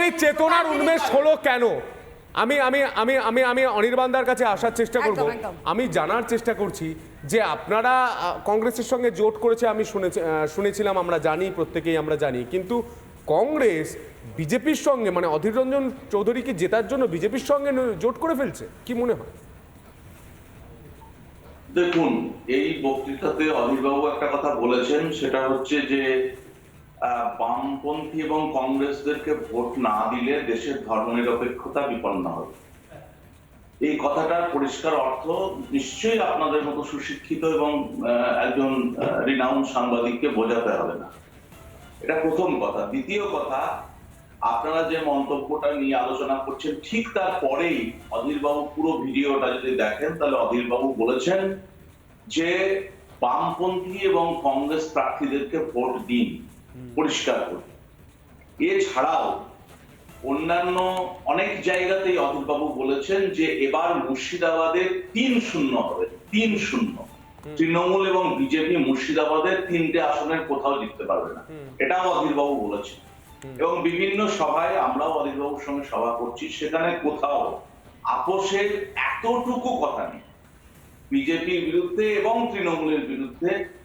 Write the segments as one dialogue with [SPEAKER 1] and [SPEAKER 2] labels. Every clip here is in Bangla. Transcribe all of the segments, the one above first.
[SPEAKER 1] আপনাদের এই চেতনার উন্মেষ হলো কেন? আমি আমি আমি আমি আমি অনির্বাণদার কাছে আসার চেষ্টা করব। আমি জানার চেষ্টা করছি যে আপনারা কংগ্রেসের সঙ্গে জোট করেছে আমি শুনেছি শুনেছিলাম আমরা জানি প্রত্যেকেই আমরা জানি। কিন্তু কংগ্রেস বিজেপির সঙ্গে মানে অধীর রঞ্জন চৌধুরীকে জেতার জন্য বিজেপির সঙ্গে জোট করে ফেলছে কি মনে হয়?
[SPEAKER 2] দেখুন এই বক্তৃতাতে অধীরবাবু একটা কথা বলেছেন সেটা হচ্ছে যে বামপন্থী এবং কংগ্রেসদেরকে ভোট না দিলে দেশের ধর্মনিরপেক্ষতা বিপন্ন হবে। এই কথাটার পরিষ্কার অর্থ নিশ্চয়ই আপনাদের মতো সুশিক্ষিত এবং একজন রিনাউন সাংবাদিককে বোঝাতে হবে না। এটা প্রথম কথা। দ্বিতীয় কথা, আপনারা যে মন্তব্যটা নিয়ে আলোচনা করছেন, ঠিক তারপরেই অধীরবাবু পুরো ভিডিওটা যদি দেখেন, তাহলে অধীরবাবু বলেছেন যে বামপন্থী এবং কংগ্রেস প্রার্থীদেরকে ভোট দিন। পরিষ্কার করে এছাড়াও অন্যান্য অনেক জায়গাতেই অধীরবাবু বলেছেন যে এবার মুর্শিদাবাদে তিন শূন্য হবে তিন শূন্য। তৃণমূল এবং বিজেপি মুর্শিদাবাদের তিনটে আসনের কোথাও জিততে পারবে না। এটাও অধীরবাবু বলেছেন। এবং বিভিন্ন সভায় আমরাও অধীরবাবুর সঙ্গে সভা করছি সেখানে কোথাও আপোষের এতটুকু কথা নেই। বিজেপির বিরুদ্ধে এবং তৃণমূলের বিরুদ্ধে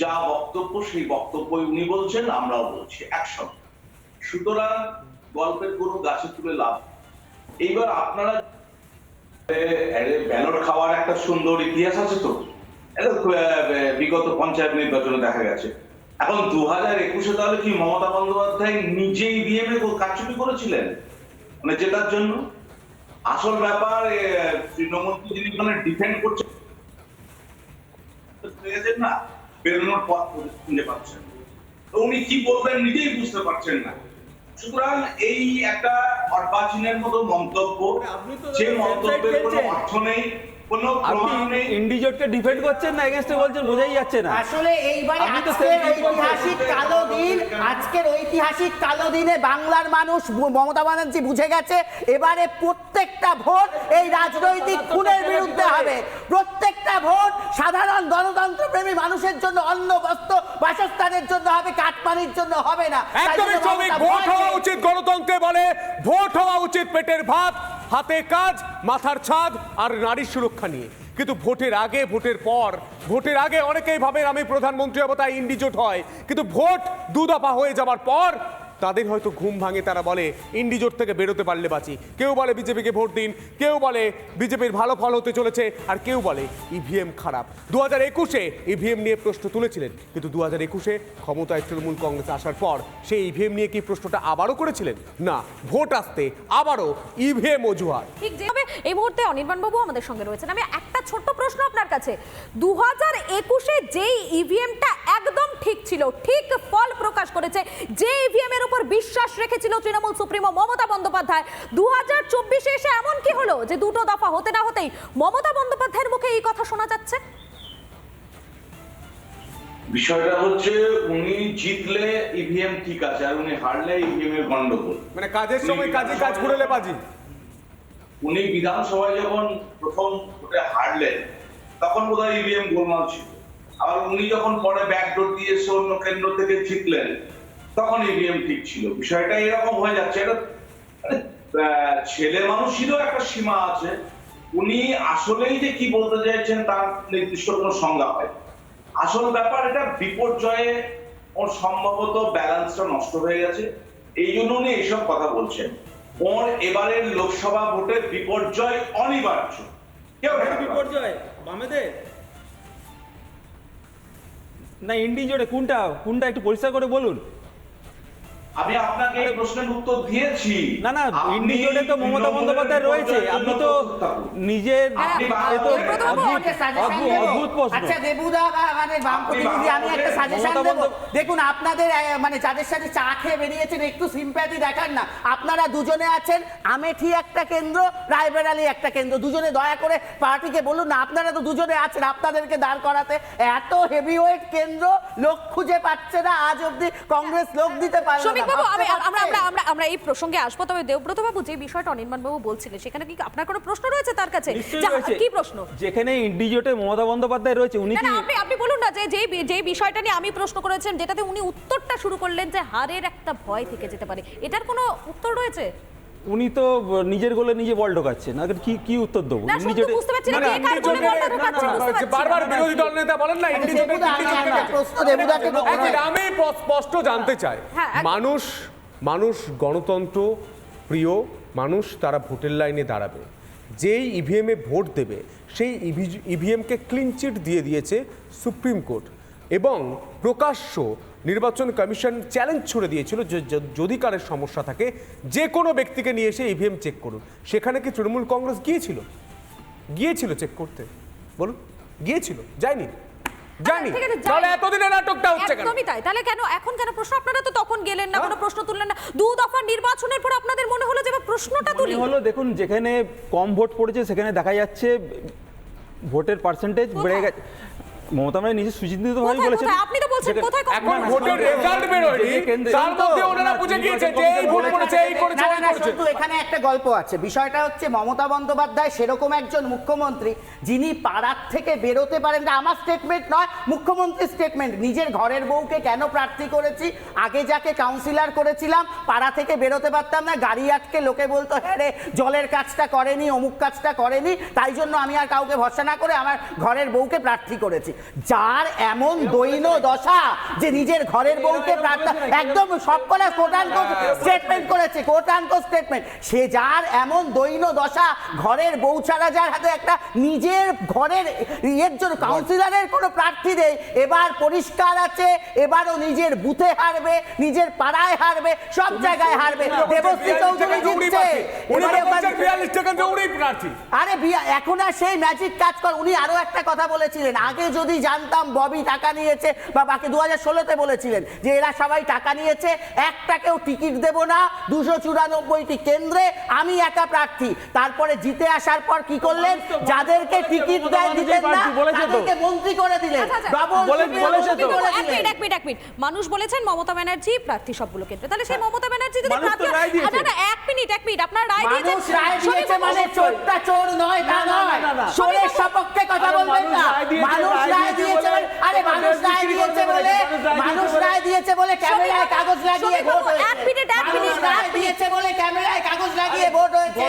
[SPEAKER 2] যা বক্তব্য, সেই বক্তব্যই উনি বলছেন, আমরাও বলছি একসঙ্গে। সুতরাং গল্পের গরু গাছে তুলে লাভ এইবার আপনারা ব্যালট খাওয়ার একটা সুন্দর ইতিহাস আছে তো? বিগত পঞ্চায়েত নির্বাচনে দেখা গেছে। এখন দু হাজার একুশে তাহলে কি মমতা বন্দ্যোপাধ্যায় নিজেই দিয়ে কারচুপি করেছিলেন? মানে জেতার জন্য? আসল ব্যাপার তৃণমূলকে যিনি মানে ডিফেন্ড করছেন না? বেরোনোর পথ খুঁজে পাচ্ছেন। উনি কি বলবেন নিজেই বুঝতে পারছেন না। সুতরাং এই একটা অর্বাচীনের মতো মন্তব্য যে মন্তব্যের কোনো অর্থ নেই কোনো
[SPEAKER 3] আপনি
[SPEAKER 2] প্রমাণ নেই।
[SPEAKER 3] ইন্ডিজোটকে ডিফেন্ড করছেন না এগেনস্টে বলছেন বোঝাই যাচ্ছে না।
[SPEAKER 4] আসলে এইবারে আজকের ঐতিহাসিক কালো দিন আজকের ঐতিহাসিক কালো দিনে বাংলার মানুষ মমতা ব্যানার্জি বুঝে গেছে এবারে প্রত্যেকটা ভোট এই রাজনৈতিক খুনের বিরুদ্ধে হবে। প্রত্যেকটা ভোট সাধারণ গণতন্ত্রপ্রেমী মানুষের জন্য অন্ন বস্ত্র বাসস্থানের জন্য হবে কাটমানির জন্য হবে না।
[SPEAKER 1] একদমই শ্রমিক ভোট হওয়া উচিত গণতন্ত্রে বলে ভোট হওয়া উচিত পেটের ভাত হাতে কাজ মাথার ছাদ আর নারীর সুরক্ষা নিয়ে। কিন্তু ভোটের আগে ভোটের পর ভোটের আগে অনেকেই ভাবেন আমি প্রধানমন্ত্রী হব তাই ইন্ডিজোট হয়। কিন্তু ভোট দু দফা হয়ে যাবার পর তাদের হয়তো ঘুম ভাঙে, তারা বলে, ইন্ডিজোট থেকে বেরোতে পারলে বাঁচি। কেউ বলে বিজেপিকে ভোট দিন, কেউ বলে বিজেপির ভালো ফল হতে চলেছে, আর কেউ বলে ইভিএম খারাপ। দু হাজার একুশে ইভিএম নিয়ে প্রশ্ন তুলেছিলেন, কিন্তু দু হাজার একুশে ক্ষমতায় তৃণমূল কংগ্রেস আসার পর সেই ইভিএম নিয়ে কি প্রশ্নটা আবারও করেছিলেন? না, ভোট আসতে আবারও ইভিএম অজুহাত।
[SPEAKER 5] ঠিক যেভাবে এই মুহূর্তে অনির্বাণ বাবু আমাদের সঙ্গে রয়েছেন, আমি একটা ছোট্ট প্রশ্ন আপনার কাছে। দু হাজার একুশে যেই ইভিএমটা একদম ঠিক ছিল, ঠিক ফল প্রকাশ করেছে যে ইভিএম এর উপর বিশ্বাস রেখেছিল তৃণমূল সুপ্রিমো মমতা বন্দ্যোপাধ্যায়। দু হাজার চব্বিশে এসে এমন কি হলো যে দুটো দফা হতে না হতেই মমতা বন্দ্যোপাধ্যায়ের মুখে এই কথা শোনা যাচ্ছে?
[SPEAKER 2] বিষয়টা হচ্ছে উনি জিতলে ইভিএম ঠিক আছে আর উনি হারলে ইভিএম এর গন্ডগোল।
[SPEAKER 1] মানে কাজের সময় কাজে কাজ ঘুরেলে বাজি।
[SPEAKER 2] উনি বিধানসভায় যখন প্রথম ভোটে হারলেন তখন বোধহয় ইভিএম গোলমাল ছিল। আবার উনি যখন পরে ব্যাকডোর দিয়ে এসে অন্য কেন্দ্র থেকে জিতলেন তখন ইভিএম ঠিক ছিল। বিষয়টা এরকম হয়ে যাচ্ছে এটা ছেলে মানুষেরও একটা সীমা আছে। উনি আসলেই যে কি বলতে চাইছেন তার নির্দিষ্ট কোনো সংজ্ঞা হয় আসল ব্যাপার এটা বিপর্যয়ে ওর সম্ভবত ব্যালেন্সটা নষ্ট হয়ে গেছে। এই জন্য উনি এইসব কথা বলছেন। ওর এবারের লোকসভা ভোটে বিপর্যয় অনিবার্য। কেউ।
[SPEAKER 3] বিপর্যয়? বামেদের? না ইন্ডিজোটে কোনটা কোনটা একটু পরিষ্কার করে বলুন।
[SPEAKER 2] আমি আপনাকে এই প্রশ্নের উত্তর দিয়েছি।
[SPEAKER 3] না না ইন্ডিজোটে তো মমতা বন্দ্যোপাধ্যায় রয়েছে। আপনি তো নিজের অদ্ভুত। প্রশ্ন।
[SPEAKER 4] আচ্ছা দেবুদা মানে বাম প্রতিনিধি আমি একটা সাজেশন দেবো। দেখুন আপনাদের মানে যাদের সাথে চা খেয়ে বেরিয়েছেন একটু সিম্প্যাথি দেখান না। আপনারা দুজনে আছেন আমেঠি একটা কেন্দ্র রায়বেরালি একটা কেন্দ্র। দুজনে দয়া করে পার্টিকে বলুন না আপনারা তো দুজনে আছেন আপনাদেরকে দাঁড় করাতে। এত হেভিওয়েট কেন্দ্র লোক খুঁজে পাচ্ছে না আজ অব্দি কংগ্রেস লোক দিতে পারল না
[SPEAKER 5] আমি আমরা আমরা আমরা আমরা এই প্রসঙ্গে আসব। তবে দেবব্রত বাবু যে বিষয়টা অনির্বাণ বাবু বলছিলেন সেখানে কি আপনার কোনো প্রশ্ন রয়েছে তার কাছে। কি প্রশ্ন?
[SPEAKER 3] যেখানে ইন্ডিজোটে মমতা বন্দ্যোপাধ্যায় রয়েছে উনি
[SPEAKER 5] না আপনি আপনি বলুন না যে যে যে বিষয়টা নিয়ে আমি প্রশ্ন করেছেন যেটাতে উনি উত্তরটা শুরু করলেন যে হারের একটা ভয় থেকে যেতে পারে। এটার কোনো উত্তর রয়েছে?
[SPEAKER 3] উনি তো নিজের গোলে নিজে বল ঢোকাচ্ছেন। না কি কি উত্তর দেবো?
[SPEAKER 5] না
[SPEAKER 3] ইন্ডি
[SPEAKER 5] সত্যি
[SPEAKER 3] জোটে-
[SPEAKER 5] বুঝতে পারছি না
[SPEAKER 1] না,
[SPEAKER 5] কে কার গোলে বলটা ঢোকাচ্ছে
[SPEAKER 3] না, না,
[SPEAKER 5] বুঝতে
[SPEAKER 1] বারবার বিরোধী দল নেতা বলেন না ইন্ডি জোটের
[SPEAKER 4] দেবুদা,
[SPEAKER 1] ইন্ডি
[SPEAKER 4] আমি
[SPEAKER 1] স্পষ্ট জানতে চাই
[SPEAKER 5] হ্যাঁ,
[SPEAKER 1] মানুষ মানুষ গণতন্ত্র প্রিয় মানুষ তারা ভোটের লাইনে দাঁড়াবে। যেই ইভিএমে ভোট দেবে সেই ইভিএমকে ক্লিন চিট দিয়ে দিয়েছে সুপ্রিম কোর্ট। এবং প্রকাশ্য নির্বাচন কমিশন চ্যালেঞ্জ ছুড়ে দিয়েছিল যে যদি কারের সমস্যা থাকে যে কোনো ব্যক্তিকে নিয়ে এসে ইভিএম চেক করুন। সেখানে কি তৃণমূল কংগ্রেস গিয়েছিল? গিয়েছিল চেক করতে। বলুন গিয়েছিল? যায়নি? তাহলে নাটকটা হচ্ছে কেন?
[SPEAKER 5] একদমই তাই। তাহলে কেন? এখন কেন? প্রশ্ন আপনারা তো তখন গেলেন না কোনো প্রশ্ন তুললেন না। দু দফা নির্বাচনের পর আপনাদের মনে হলো যে প্রশ্নটা তুলি।
[SPEAKER 3] হলো দেখুন যেখানে কম ভোট পড়েছে সেখানে দেখা যাচ্ছে ভোটের পার্সেন্টেজ বেড়ে গেছে। মমতা মানে নিজে সুচিন্তিতভাবে বলেছেন।
[SPEAKER 5] আপনি তো বলছেন, কোথায় কম
[SPEAKER 1] এখন ভোটের রেজাল্ট বেরোয়নি। তার মধ্যে ওনারা বুঝে গিয়েছে যে এই ভোট করেছে এই করেছে ওই করেছে।
[SPEAKER 4] এখানে একটা গল্প আছে। বিষয়টা হচ্ছে মমতা বন্দ্যোপাধ্যায় সেরকম একজন মুখ্যমন্ত্রী যিনি পাড়ার থেকে বেরোতে পারেন না। আমার স্টেটমেন্ট নয় মুখ্যমন্ত্রীর স্টেটমেন্ট নিজের ঘরের বউকে কেন প্রার্থী করেছি? আগে যাকে কাউন্সিলর করেছিলাম পাড়া থেকে বেরোতে পারতাম না। গাড়ি আটকে লোকে বলতো হ্যাঁ রে জলের কাজটা করেনি অমুক কাজটা করেনি। তাই জন্য আমি আর কাউকে ভরসা না করে আমার ঘরের বউকে প্রার্থী করেছি। যার এমন দৈন দশা যে নিজের ঘরের বউকে প্রার্থী একদম সব কটা কোটাঙ্ক স্টেটমেন্ট করেছে কোটাঙ্ক স্টেটমেন্ট সে যার এমন দৈন দশা ঘরের বউ ছাড়া যার হাতে একটা নিজের ঘরের ইয়ের জন্য কাউন্সিলরের কোনো প্রার্থী দেয় এবার পরিষ্কার আছে এবারও নিজের বুথে হারবে নিজের পাড়ায় হারবে সব জায়গায় হারবে। দেবশ্রী চৌধুরী জিতছে এবারে
[SPEAKER 1] বলছেন
[SPEAKER 4] ওখানে-
[SPEAKER 1] বিয়াল্লিশ টাকা দিয়ে উনি প্রার্থী।
[SPEAKER 4] আরে বিয়া এখন আর সেই ম্যাজিক কাজ কর উনি আরও একটা কথা বলেছিলেন। আগে যদি জানতাম ববি টাকা নিয়েছে বা বাকি দু হাজার ষোলোতে বলেছিলেন যে এরা সবাই টাকা নিয়েছে একটাকেও টিকিট দেব না দুশো চুরানব্বইটি কেন্দ্রে আমি একা প্রার্থী। তারপরে জিতে আসার পর কি করলেন? যাদেরকে টিকিট দেয় দিতেন না তাদেরকে মন্ত্রী করে দিলেন।
[SPEAKER 5] আচ্ছা, আচ্ছা। মানুষ বলেছেন মমতা ব্যানার্জি প্রার্থী সবগুলো কেন্দ্রে। তাহলে সেই মমতা ব্যানার্জি যদি প্রার্থী না, না, এক মিনিট এক মিনিট। আপনার রায় দিয়েছেন হয়েছে
[SPEAKER 4] মানে চোরটা চোর নয় তা নয়। চোরের সপক্ষে কথা বলবেন না।
[SPEAKER 3] মানুষ রায় দিয়েছে আরে
[SPEAKER 4] মানুষ
[SPEAKER 3] রায় দিয়েছে বলে
[SPEAKER 4] মানুষ রায় দিয়েছে বলে।
[SPEAKER 3] ক্যামেরায় কাগজ লাগিয়ে
[SPEAKER 4] ভোট
[SPEAKER 3] হয়েছে। মানুষ
[SPEAKER 4] রায় দিয়েছে বলে ক্যামেরায় কাগজ লাগিয়ে ভোট হয়েছে।